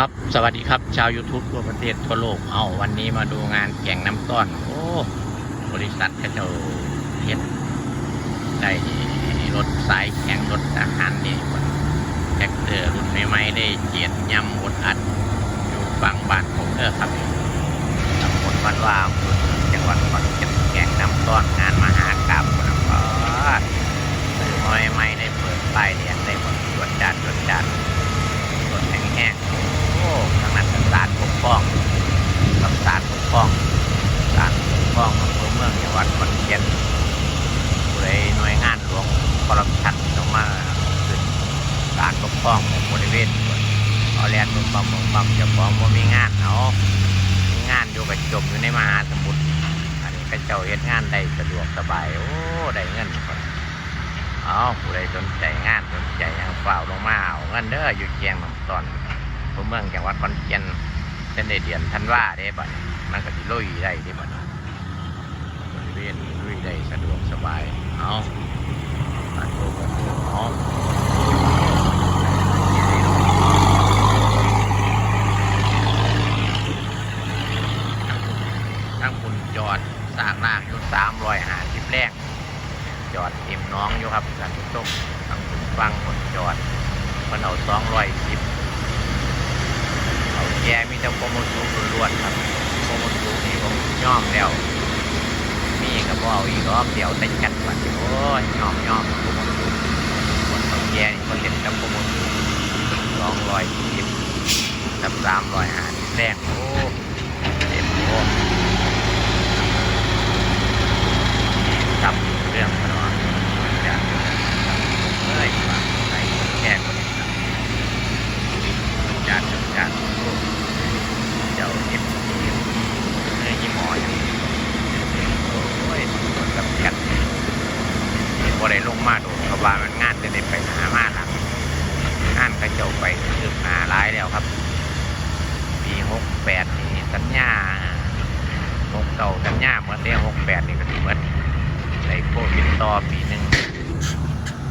ครับ สวัสดีครับ ชาว YouTube ทั่วประเทศทั่วโลก เอาวันนี้มาดูงานแข่งน้ำต้อน โอ้ บริษัทเขาเจ้าเฮ็ดได้รถสายแข่งรถทหารนี่แท็กเตอร์รุ่นใหม่ๆได้เจียดยำอดอัด อยู่ฝั่งบ้านผมเออครับตำบลบ้านวาวจังหวัดขอนแก่นแข่งน้ำต้อนงานมหากรรมนะครับซื้อมอยใหม่ได้เปิดป้ายแดงได้หมดจวดจัดจวดจัด รถแห้งๆ โอ้ทางนั้นก็สารปกป้องกับสารปกป้องสารปกป้องอำเภอเมืองจังห วัดขอนแก่นผู้ใดหน่วยงานหลวงคอร์รัปชันต้องมาขึ้นสารปกป้องในบริเวณเอาแลนด์ปั๊มปั๊มปั๊มเจะของว่ามีงานเอามีงานอยู่กับจมอยู่ในมหาสมุทรอันนี้ก็เจ้าเฮ็ดงานได้สะดวกสบายโอ้ได้เงินก่อนเอาผู้ใดสนใจงานสนใจยังเปล่าลงมาเอาเงินเด้ออยู่แกงหนองตอนผู้เมืองจังหวัดขอนแก่นเป็นได้เดือนธันวาได้บัดนี้มันก็สิลุยได้ได้บัดนี้บริ เวณลุยได้สะดวกสบาย เอามาโทรกันเถอะเอาทั้งคุณจอดสร้างลากอยู่สามรอยหาสิบแรงจอดเต็มน้องอยู่ครับท่านผู้ชมทางถึงฟังคนจอดมันเอาสองรอยสิบเอาแกมีแต่โปรโมชั่นล้วนๆครับโปรโมชั่นนี่ผมย่อมแล้ว มีกระบอกอีกรอบเดียวแต่ชัดกว่าโอ้ยยอมยอมโปรโมคนเอาแกนี่คนเล่นกับโปรโมชั่นสองลอยยิบกับสามลอยหาแรกโอ้เต็มโอ้จับเรื่องมันว่าจะเอ้ยว่าใครแก้คนนี้ครับจานจานโอ้เจ้าเอฟซีเอ้ยยี่หมออย่างนี้โอ้ยโดนกับยัด บ่ได้ลงมาโดนเขาว่ามันงานจะได้ไปหามาหลังงานกระเจ้าไปคืบหน้าร้ายแล้วครับ ปีหกแปดนี่สัญญาหกเก่าสัญญาเมื่อเดียวหกแปดนี่ก็ถือว่าในโควิดต่อปีหนึ่ง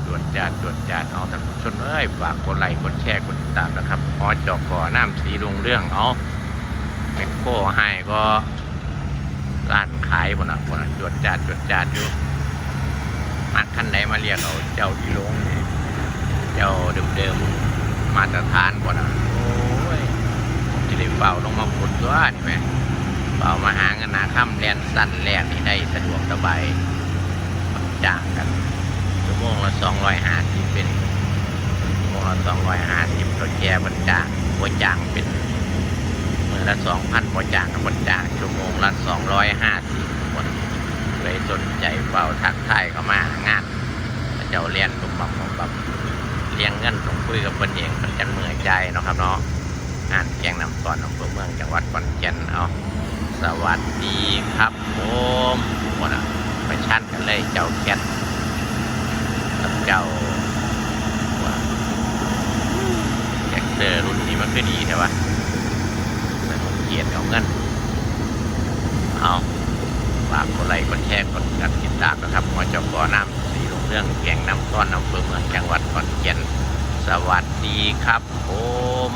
ตรวจจานตรวจจานเอาท่านผู้ชนเอ้ยฝากกดไลค์กดแชร์กดติดตามนะครับพอจอกก่อน้ำสีลงเรื่องเอาเป็นโค้ให้ก็ร้านขายบนอะบนอะตรวจจานตรวจจานอยู่ มาขั้นไหนมาเรียกเอาเจ้าอีหลงนี่เจ้าเดิมๆ มาตรฐานบนอะโอ้ยจะได้เป่าลงมาขุดตัวนี่ไหมเป่ามาหาเงินหาค่ำแลนสั้นแลนนี่ได้สะดวกสบายจ้างกันชั่วโมงละสองร้อยห้าสิบเป็นชั่วโมงละสองร้อยห้าสิบตัวแก่บนจ้างหัวจางเป็นเมื่อละสองพันหัวจางกับบนจ้างชั่วโมงละสองร้อยห้า เลยสนใจเป่าทักทายเข้ามางานเจ้าเรียนตุ่มบับตุ่มบับเลี้ยงเงินต้องคุยกับคนเองเป็นกันเมื่อยใจเนาะครับเนาะงานแกงน้ำตอนอำเภอเมืองจังหวัดขอนแก่นเอาสวัสดีครับผมหมดอะไปชั่นกันเลยเจ้าแกนกับเจ้าแท็กเตอร์รุ่นนี้มันคือดีแต่ว่ามันคงเกียดเอาเงินเอา ฝากกดไลค์กดแชร์กดติดตามนะครับหัวเจ้าก่อน้ำสีลงเรื่องแกงน้ำต้อนอำเภอเมืองจังหวัดขอนแก่นสวัสดีครับผม